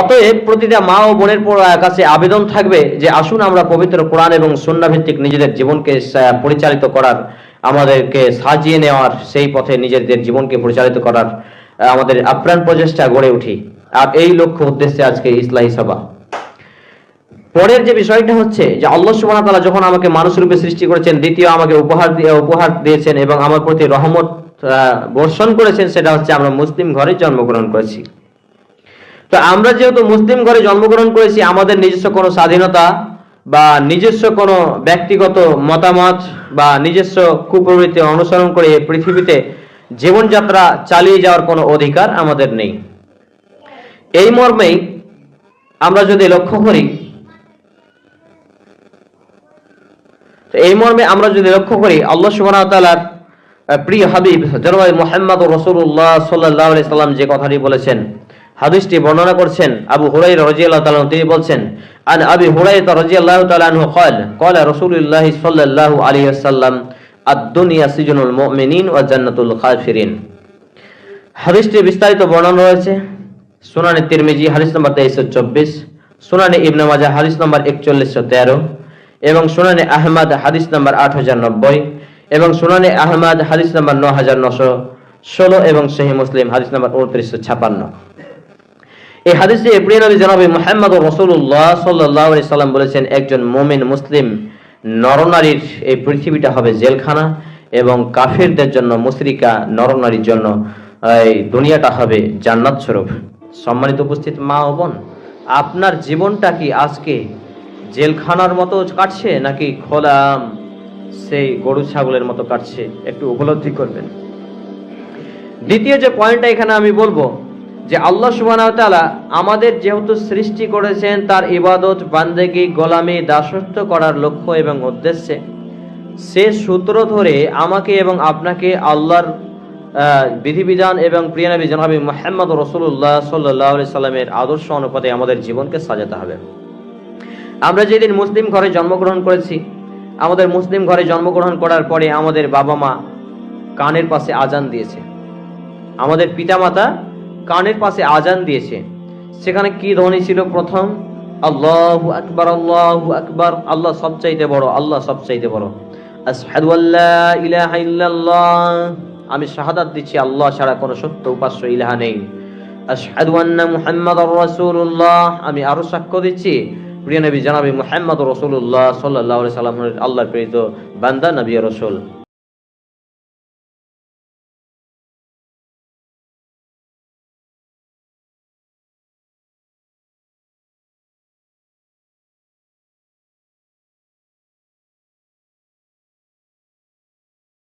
অতএব প্রতিটা মা ও বোনের কাছে আবেদন থাকবে যে আসুন আমরা পবিত্র কোরআন এবং সন্না ভিত্তিক নিজেদের জীবনকে পরিচালিত করার, আমাদেরকে সাজিয়ে নেওয়ার, সেই পথে নিজেদের জীবনকে পরিচালিত করার আমাদের আপ্রাণ প্রচেষ্টা গড়ে উঠি। আর এই লক্ষ্য উদ্দেশ্যে আজকে ইসলাহী সভা। পরের যে বিষয়টা হচ্ছে যে আল্লাহ সুবহানাহু ওয়া তাআলা যখন আমাকে মানুষ রূপে সৃষ্টি করেছেন, দ্বিতীয় আমাকে উপহার দিয়ে, উপহার দিয়েছেন এবং আমার প্রতি রহমত বর্ষণ করেছেন, সেটা হচ্ছে আমরা মুসলিম ঘরে জন্মগ্রহণ করেছি। তো আমরা যেহেতু মুসলিম ঘরে জন্মগ্রহণ করেছি, আমাদের নিজস্ব কোনো স্বাধীনতা বা নিজস্ব কোনো ব্যক্তিগত মতামত বা নিজস্ব কুপ্রবৃত্তি অনুসরণ করে পৃথিবীতে জীবনযাত্রা চালিয়ে যাওয়ার কোনো অধিকার আমাদের নেই। এই মর্মেই আমরা যদি লক্ষ্য করি এই মর্মে আমরা যদি লক্ষ্য করি, আল্লাহ ওয়া প্রিয় হাবিব জনাব মুহাম্মদ রাসূলুল্লাহ সাল্লাল্লাহু আলাইহি সাল্লাম যে কথাটি বলেছেন হাদিসটি বর্ণনা করছেন আবু হুরাই রাজি আল্লাহ তিনি বলছেন, আন আবি হুরাই রাজি আল্লাহ তালানহ কল কল রসুল্লাহ সাল্লাহ আলী আসাল্লাম আদুনিয়া সিজনুল মিনিন ও জান্নাতুল খাফিরিন হাদিসটি বিস্তারিত বর্ণনা রয়েছে। সুনানি তিরমিজি হারিস নম্বর তেইশশো চব্বিশ, সুনানি ইবনে মাজা হারিস নম্বর একচল্লিশশো তেরো, এবং সুনানি আহমদ, হাদিস নম্বর আট হাজার নব্বই, এবং সুনানি আহমদ, হাদিস নম্বর ন হাজার নশো ষোলো, এবং সহি মুসলিম হারিস নম্বর উনত্রিশশো ছাপান্ন। এই হাদিসে নবী জনাবি মোহাম্মদ রসুল্লাহ সাল্লাহ সাল্লাম বলেছেন, একজন মোমিন মুসলিম নরনারীর এই পৃথিবীটা হবে জেলখানা এবং কাফিরদের জন্য মুসরিকা নরনারীর জন্য এই দুনিয়াটা হবে জান্নাত স্বরূপ। সম্মানিত উপস্থিত মা ও বোন, আপনার জীবনটা কি আজকে জেলখানার মতো কাটছে নাকি খোলা সেই গরু ছাগলের মতো কাটছে? একটু উপলব্ধি করবেন। দ্বিতীয় যে পয়েন্টটা এখানে আমি বলব যে আল্লাহ ওয়া আমাদের যেহেতু সৃষ্টি করেছেন, তার ইবাদত বান্দেগি, গোলামি, দাসত্ব করার লক্ষ্য এবং উদ্দেশ্যে। সে সূত্র ধরে আমাকে এবং আপনাকে আল্লাহর বিধিবিধান এবং প্রিয়নবী জনাবি মোহাম্মদ রসুল্লাহ সাল্লাহ সাল্লামের আদর্শ অনুপাতে আমাদের জীবনকে সাজাতে হবে। আমরা যেদিন মুসলিম ঘরে জন্মগ্রহণ করেছি, আমাদের মুসলিম ঘরে জন্মগ্রহণ করার পরে আমাদের বাবা মা কানের পাশে আজান দিয়েছে। আমাদের পিতামাতা কানের পাশে আজান দিয়েছে। সেখানে কি ধ্বনি ছিল প্রথম? আল্লাহু আকবার আল্লাহু আকবার। আল্লাহ সবচাইতে বড়, আল্লাহ সবচাইতে বড়। আমি শাহাদাত দিচ্ছি, আল্লাহ ছাড়া কোনো সত্য উপাস্য ইলাহা নেই। আমি আরও সাক্ষ্য দিচ্ছি, প্রিয় নবী, জনাবি মুহাম্মদ রাসূলুল্লাহ সাল্লাল্লাহু আলাইহি সাল্লাম আল্লাহর প্রেরিত বান্দা, নবী রাসূল।